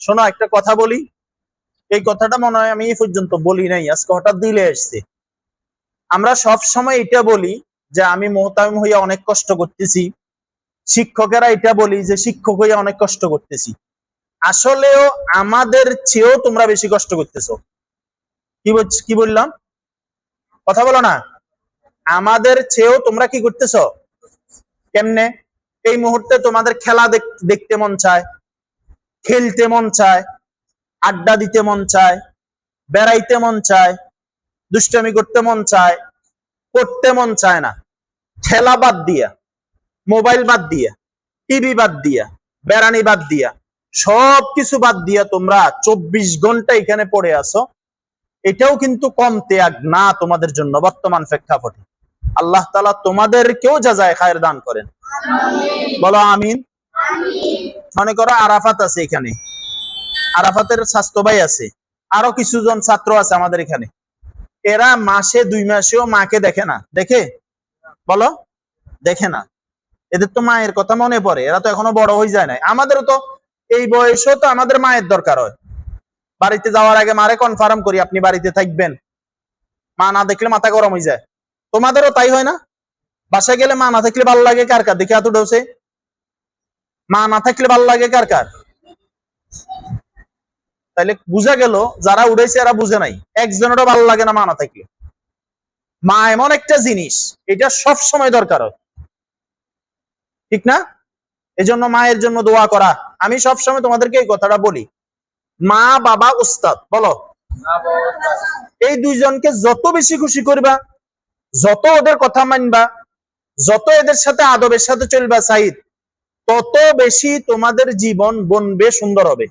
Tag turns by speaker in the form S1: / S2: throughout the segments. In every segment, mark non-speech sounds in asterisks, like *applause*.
S1: শোনো, একটা কথা বলি। এই কথাটা মনে হয় আমি পর্যন্ত বলি নাই, আজকে হঠাৎ দিলে আমরা সব সময় এটা বলি যে আমি মোহতামিম হইয়া অনেক কষ্ট করতেছি। শিক্ষকেরা এটা বলি যে শিক্ষক হইয়া অনেক কষ্ট করতেছি। আসলেও আমাদের চেয়েও তোমরা বেশি কষ্ট করতেছো। কি কি বললাম? কথা বলো না। আমাদের চেয়েও তোমরা কি করতেছ কেমনে? এই মুহূর্তে তোমাদের খেলা দেখ- দেখতে মন চায়, খেলতে মন চায়, আড্ডা দিতে মন চায়, বেড়াইতে মন চায়, দুষ্টামি করতে মন চায়, করতে মন চায় না। খেলা বাদ দিয়া, মোবাইল বাদ দিয়া, টিভি বাদ দিয়া, বেড়ানি বাদ দিয়া সব কিছু বাদ দিয়া তোমরা চব্বিশ ঘণ্টা এখানে পড়ে আসো এটাও কিন্তু কম ত্যাগ না তোমাদের জন্য বর্তমান প্রেক্ষাপটে। আল্লাহ তালা তোমাদেরকেও যা যায় খায়ের দান করেন। বলো আমিন। মনে করো আরাফাত আছে এখানে। আরাফাতের স্বাস্থ্য ভাই আছে। আরও কিছু জন ছাত্র আছে আমাদের এখানে। এরা মাসে দুই মাসেও মাকে দেখে না। দেখে? বলো? দেখে না। এদের তো মায়ের কথা মনে পড়ে। এরা তো এখনও বড় হয়ে যায় না আমাদেরও তো এই বয়সেও তো আমাদের মায়ের দরকার হয়। বাড়িতে যাওয়ার আগে মারে কনফার্ম করি আপনি বাড়িতে থাকবেন। মা না দেখলে মাথা গরম হয়ে যায়। তোমাদেরও তাই হয় না? বাসায় গেলে মা না থাকলে ভালো লাগে কার কার? দেখে এত ডোসে মা না থাকলে ভালো লাগে কার কার? তাইলে বুঝা গেল যারা উড়েছে এরা বুঝে নাই। একজনেরও ভালো লাগে না মা না থাকলে। মা এমন একটা জিনিস এটা সব সময় দরকার হয়। ঠিক না? এজন্য মায়ের জন্য দোয়া করা। আমি সব সময় তোমাদেরকে এই কথাটা বলি। মা বাবা উস্তাদ বলো। এই দুইজনকে যত বেশি খুশি করবা যত ওদের কথা মানবা, যত এদের সাথে আদবের সাথে চলবা সাইদ, তত বেশি তোমাদের জীবন বনবে, সুন্দর হবে।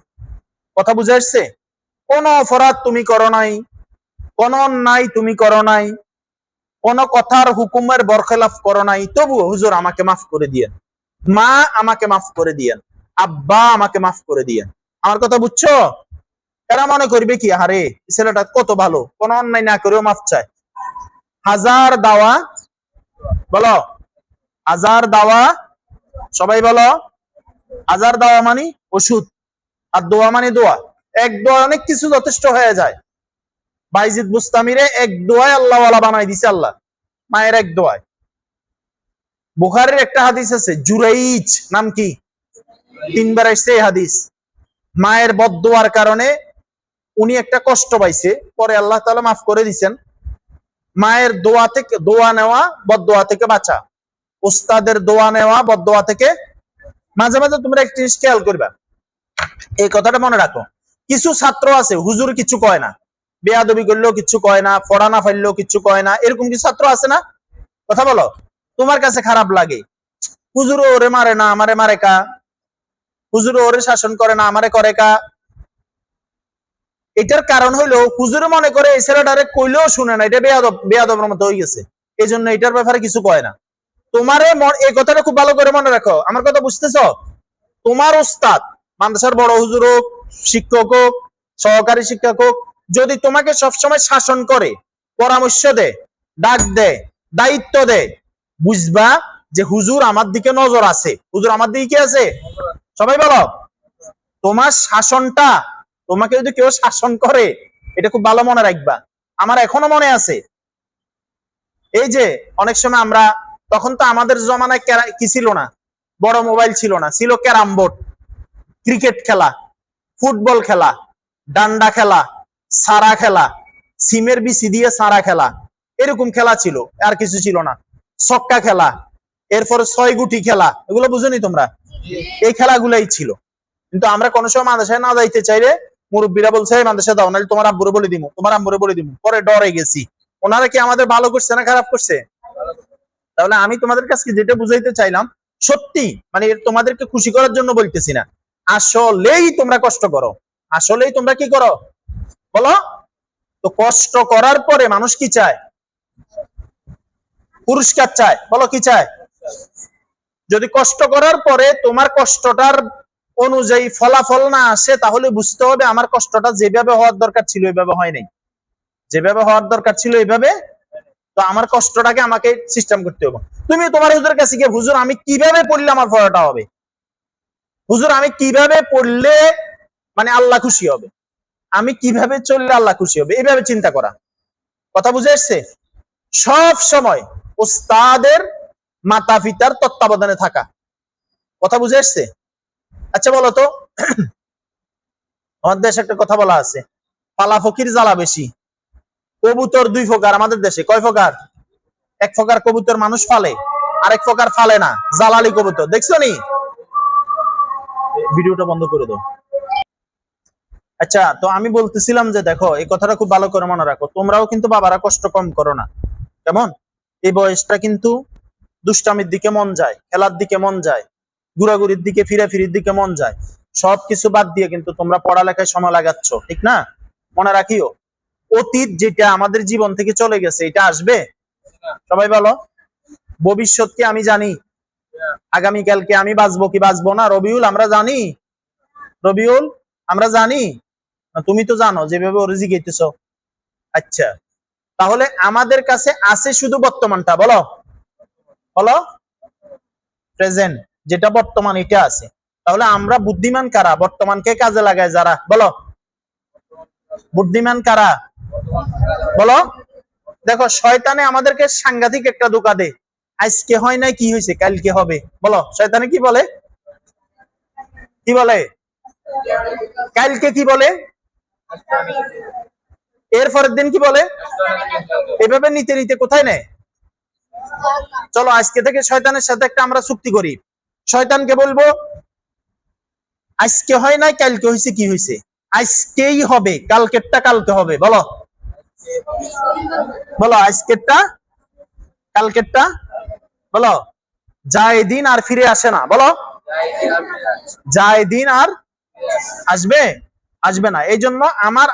S1: কথা বুঝে আসছে? কোন অপরাধ তুমি করো নাই, কোন অন্যায় তুমি করো নাই, কোন কথার হুকুমের বরখেলাফ করো নাই। তবু হুজুর আমাকে মাফ করে দিয়েন। মা আমাকে মাফ করে দিয়েন। আব্বা আমাকে মাফ করে দিয়েন। আমার কথা বুঝছ? এরা মনে করবে কি আরে ছেলেটা কত ভালো, কোন অন্যায় না করেও মাফ চায়। হাজার দাওয়া, বলো। হাজার দাওয়া, সবাই বলো। হাজার দাওয়া মানে ওষুধ, আর দোয়া মানে দোয়া। এক দোয়া অনেক কিছু যথেষ্ট হয়ে যায়। বাইজিদ বুস্তামিরে এক দোয়ায় আল্লাহ বানাই দিছে আল্লাহ, মায়ের এক দোয়ায়। বুখারের একটা হাদিস আছে, জুরাইজ নাম কি? তিনবার এই হাদিস। মায়ের বদদোয়ার কারণে উনি একটা কষ্ট পাইছে, পরে আল্লাহ তাআলা মাফ করে দিছেন। মায়ের দোয়া থেকে, দোয়া নেওয়া, বদদোয়া থেকে বাঁচা। উস্তাদের দোয়া নেওয়া, বদদোয়া থেকে মাঝে মাঝে তোমরা একটা জিনিস খেয়াল করবা। এই কথাটা মনে রাখো। কিছু ছাত্র আছে, হুজুর কিছু কয় না। বেয়াদবি করলেও কিছু কয় না, পড়া না ফাইলেও কিছু কয় না, এরকম কিছু ছাত্র আছে না? কথা বলো। তোমার কাছে খারাপ লাগে। হুজুর ওরে মারে না, আমারে মারে কা। হুজুর ওরে শাসন করে না, আমারে করে কা। এটার কারণ হইল হুজুরে মনে করে এই ছেলেটারে কইলেও শুনে না, এটা বেয়াদব বেয়াদবের মতো হয়ে গেছে। এই জন্য এটার ব্যাপারে কিছু কয় না। তোমারে এই কথাটা খুব ভালো করে মনে রাখো। আমার কথা বুঝতেছ? তোমার উস্তাদ মাদ্রাসার বড় হুজুর হোক, শিক্ষক হোক, সহকারী শিক্ষক হোক, যদি তোমাকে সবসময় শাসন করে, পরামর্শ দে, ডাক দে, দায়িত্ব দে, বুঝবা যে হুজুর আমার দিকে নজর আছে। হুজুর আমার দিকে কি আছে? সবাই বলো। তোমার শাসনটা তোমাকে যদি কেউ শাসন করে এটা খুব ভালো মনে রাখবা। আমার এখনও মনে আছে। এই যে অনেক সময় আমরা তখন তো আমাদের জমানায় কি ছিল না? বড় মোবাইল ছিল না। ছিল ক্যারাম বোর্ড ক্রিকেট খেলা ফুটবল খেলা ডান্ডা খেলা সারা খেলা সিমের বিসি দিয়ে সারা খেলা এরকম খেলা ছিল আর কিছু ছিল না। ছক্কা খেলা এরপরে ছয় গুটি খেলা এগুলো বুঝনি তোমরা? এই খেলাগুলাই ছিল। কিন্তু আমরা কোনো সময় মাদ্রাসায় না যাইতে চাইলে মুরব্বীরা বলছে, "এই মাদ্রাসায় দাও, নাহলে তোমার আব্বুরে বলে দিমু, তোমার আম্বুরে বলে দিমু। পরে ডরে গেছি। ওনারা কি আমাদের ভালো করছে না খারাপ করছে? তাহলে আমি তোমাদের কাছে যেটা বুঝাইতে চাইলাম, সত্যি মানে তোমাদেরকে খুশি করার জন্য বলতেছি না। আসলেই তোমরা কষ্ট করো। আসলেই তোমরা কি করো? বলো? তো কষ্ট করার পরে মানুষ কি চায়? পুরস্কার চায়। বলো কি চায়? যদি কষ্ট করার পরে তোমার কষ্টটার অনুযায়ী ফলাফল না আসে, তাহলে বুঝতে হবে আমার কষ্টটা যেভাবে হওয়ার দরকার ছিল ওইভাবে হয় নাই। যেভাবে হওয়ার দরকার ছিল এইভাবে তো আমার কষ্টটাকে আমাকে সিস্টেম করতে হবে। তুমি তোমার হুজুরের কাছে গিয়ে, হুজুর, আমি কীভাবে পড়লে আমার পড়াটা হবে? হুজুর, আমি কীভাবে পড়লে মানে আল্লাহ খুশি হবে? আমি কীভাবে চললে আল্লাহ খুশি হবে? এইভাবে চিন্তা করা। কথা বুঝে এসছে সব সময় ওস্তাদের মাতা পিতার তত্ত্বাবধানে থাকা। কথা বুঝে এসছে আচ্ছা বলো তো। আমাদের দেশে একটা কথা বলা আছে, পালা ফকির জ্বালা বেশি। কবুতর দুই ফোকার আমাদের দেশে। কয় ফোকার এক ফোকার কবুতর মানুষ ফালে, আরেক ফোকার ফালে না। জালালি কবুতর। দেখছ নি? ভিডিওটা বন্ধ করে দাও। আচ্ছা তো আমি বলতেছিলাম যে দেখো, এই কথাটা খুব ভালো করে মনে রাখো। তোমরাও কিন্তু বাবারা কষ্ট কম করো না। কেমন? এই বয়সটা কিন্তু দুষ্টামির দিকে মন যায়, খেলার দিকে মন যায়। ঘুরাঘুরির দিকে, ফিরাফিরির দিকে মন যায়। সবকিছু বাদ দিয়ে কিন্তু তোমরা পড়ালেখায় সময় লাগাচ্ছ, ঠিক না? মনে রাখিও। অতীত যেটা আমাদের জীবন থেকে চলে গেছে, এটা আসবে? সবাই বলো। ভবিষ্যৎকে আমি জানি? আগামীকালকে আমি বাঁচবো কি বাঁচবো না? রবিউল, আমরা জানি। রবিউল, আমরা জানি। তুমি তো জানো, যেভাবে ওরে জিজ্ঞেস আচ্ছা তাহলে আমাদের কাছে আছে শুধু বর্তমানটা, বলো। বলো। প্রেজেন্ট। যেটা বর্তমান এটা আছে। তাহলে আমরা বুদ্ধিমান কারা? বর্তমানকে কাজে লাগায় যারা? বলো। বুদ্ধিমান কারা? বলো। দেখো, শয়তানে আমাদেরকে সাংঘাতিক একটা ধোকা দে আজকে হয় নাই, কি হয়েছে? কালকে হবে। বলো, শয়তানে কি বলে? কি বলে? কালকে কি বলে? এর পরের দিন কি বলে? এভাবে নিতে নিতে কোথায় নেয়? চলো, আজকে থেকে শয়তানের সাথে একটা আমরা চুক্তি করি। শয়তানকে বলব, আজকে হয় নাই, কালকে হয়েছে কি হয়েছে আজকেই হবে, কালকেরটা কালকে হবে, বলো। বলো, আজকেরটা, কালকেরটা, বলো। যায় দিন আর ফিরে আসে না, বলো। যায় দিন আর আসবে আসবে না। এই জন্য আমার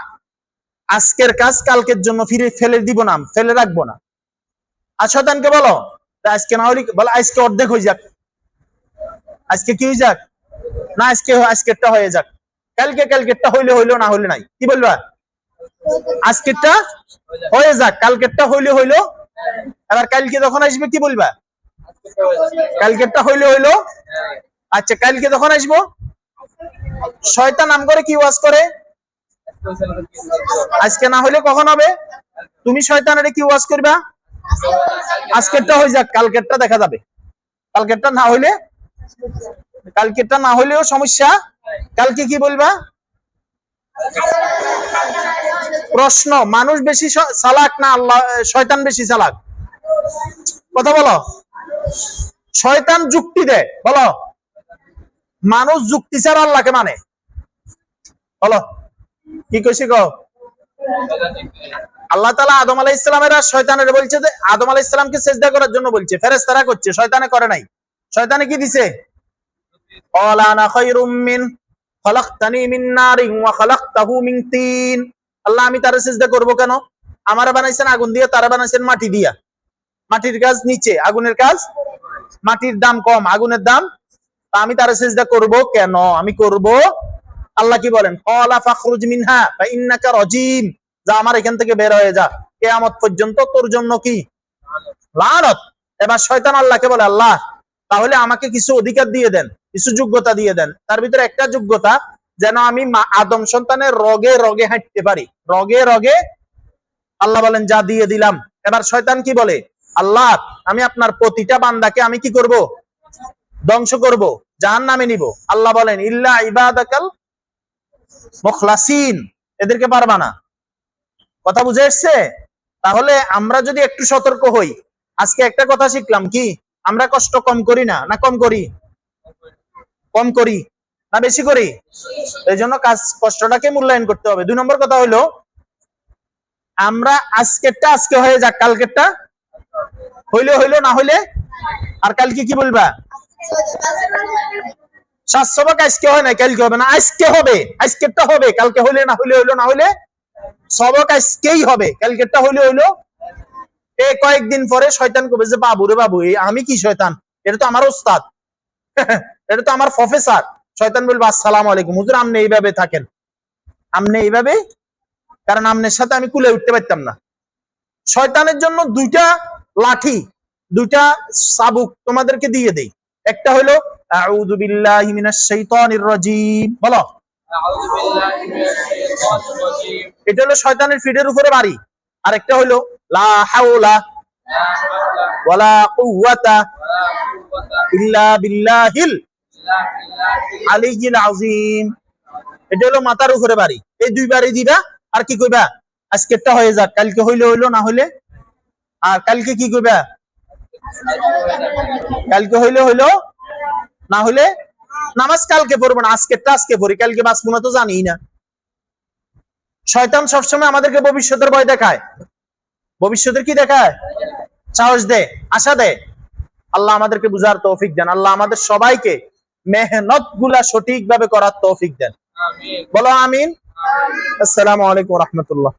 S1: আজকের কাজ কালকের জন্য ফিরে ফেলে দিব না, ফেলে রাখব না। আর শতানকে বলো আজকে না হলে বলো, আজকে অর্ধেক হয়ে যাক। আজকে কি যাক? না, আজকে আজকেরটা হয়ে যাক। কালকে, কালকেরটা হইলে হইল, না হইলে নাই। কি বলবা? আজকেরটা হয়ে যাক, কালকেরটা হইলে হইল। এবার কালকে যখন আসবে, কি বলবা? কালকেরটা হইলে হইল। আচ্ছা কালকে যখন আসব? শয়তান নাম করে কি ওয়াজ করে? আজকে না হইলে কখন হবে? তুমি শয়তানের কি ওয়াজ করবা? আজকেরটা হয়ে যাক, কালকেরটা দেখা যাবে। কালকেরটা না হইলে কালকেরটা না হইলেও সমস্যা। কালকে কি বলবা? প্রশ্ন, মানুষ বেশি চালাক না আল্লাহ, শয়তান বেশি চালাক কথা বলো। শয়তান যুক্তি দেয়, বলো। মানুষ যুক্তি ছাড়া আল্লাহকে মানে। বলো। কি কইছি গো আল্লাহ তালা আদম আলাহ ইসলামের আর শয়তানের বলছে যে, আদম আলাহ ইসলামকে চেষ্টা করার জন্য বলছে। ফেরেস্তারা করছে, শয়তানে করে নাই। শয়তানে কি দিছে? আমি দাম কম, আগুনের দাম। আমি করব কেন? আমি করব, আল্লাহ কি বলেন? কলা ইন্নাকা যা আমার এখান থেকে বের হয়ে যা। কেয়ামত পর্যন্ত তোর জন্য কি? লানত। এবার শয়তান আল্লাহকে বলে, আল্লাহ তাহলে আমাকে কিছু অধিকার দিয়ে দেন, কিছু যোগ্যতা দিয়ে দেন। তার ভিতরে একটা যোগ্যতা, যেন আমি আদম সন্তানের রগে রগে হাঁটতে পারি। রগে রগে আল্লাহ বলেন, যা দিয়ে দিলাম। এবার শয়তান কি বলে? আল্লাহ, আমি আপনার প্রতিটা বান্দাকে আমি কি করব? ধ্বংস করব জাহান নামে নিব। আল্লাহ বলেন, ইল্লা ইবাদাকাল মুখলাসিন। এদেরকে পারবা না। কথা বুঝে এসছে? তাহলে আমরা যদি একটু সতর্ক হই, আজকে একটা কথা শিখলাম কি? আমরা কষ্ট কম করি না না কম করি? কম করি, না বেশি করি? এই জন্য কাজ, কষ্টটাকে মূল্যায়ন করতে হবে। দুই নম্বর কথা হলো, আমরা আজকেরটা আজকে হয়ে যাক, কালকেরটা হইলে হইল, না হইলে আর কালকে কি বলবা? ভাগ আজকে হয় না কালকে হবে না, আজকে হবে, আজকেরটা হবে, কালকে হইলে না হইলে হইল, না হইলে সবক আজকেই হবে, কালকেরটা হইলে হইল এ কয়েকদিন পরে শয়তান কবে যে বাবু রে বাবু আমি কি শয়তান? এটা তো আমার ওস্তাদ। *laughs* এটা তো আমার প্রফেসর শয়তান বলবে আসসালাম আলাইকুম। হুজুর আপনি এইভাবে থাকেন। আপনি এইভাবে? কারণ আমনের সাথে আমি কুলে উঠতে পারতাম না। শয়তানের জন্য দুইটা লাঠি দুইটা সাবুক তোমাদেরকে দিয়ে দেই। একটা হলো আউযু বিল্লাহি মিনাশ শাইতানির রাজিম। বলো।
S2: আউযু বিল্লাহি মিনাশ শাইতানির রাজিম।
S1: এটা হলো শয়তানের ফিডের উপরে বাড়ি। আর একটা হলো লা হাওলা ওয়ালা কুওয়াতা ইল্লা বিল্লাহিল আলিয়িল আযীম। এটা হলো মাথার উপরে বাড়ি। এই দুই বাড়ি দিবা, আর কি কইবা? আজকেরটা হয়ে যাক, কালকে হইলে হইল, না হইলে? আর কালকে কি কইবা? কালকে হইলে হইল, না হইলে? নামাজ কালকে পড়ব না, আজকেরটা আজকে পড়ি, কালকে বাঁচবো না তো জানি না। শয়তান সবসময় আমাদেরকে ভবিষ্যতের ভয় দেখায়। ভবিষ্যতের কি দেখায়? সাহস দে আশা দে। আল্লাহ আমাদেরকে বুঝার তৌফিক দেন। আল্লাহ আমাদের সবাইকে মেহনতগুলা সঠিকভাবে করার তৌফিক দেন। বলো আমিন। আসসালামু আলাইকুম রহমতুল্লাহ।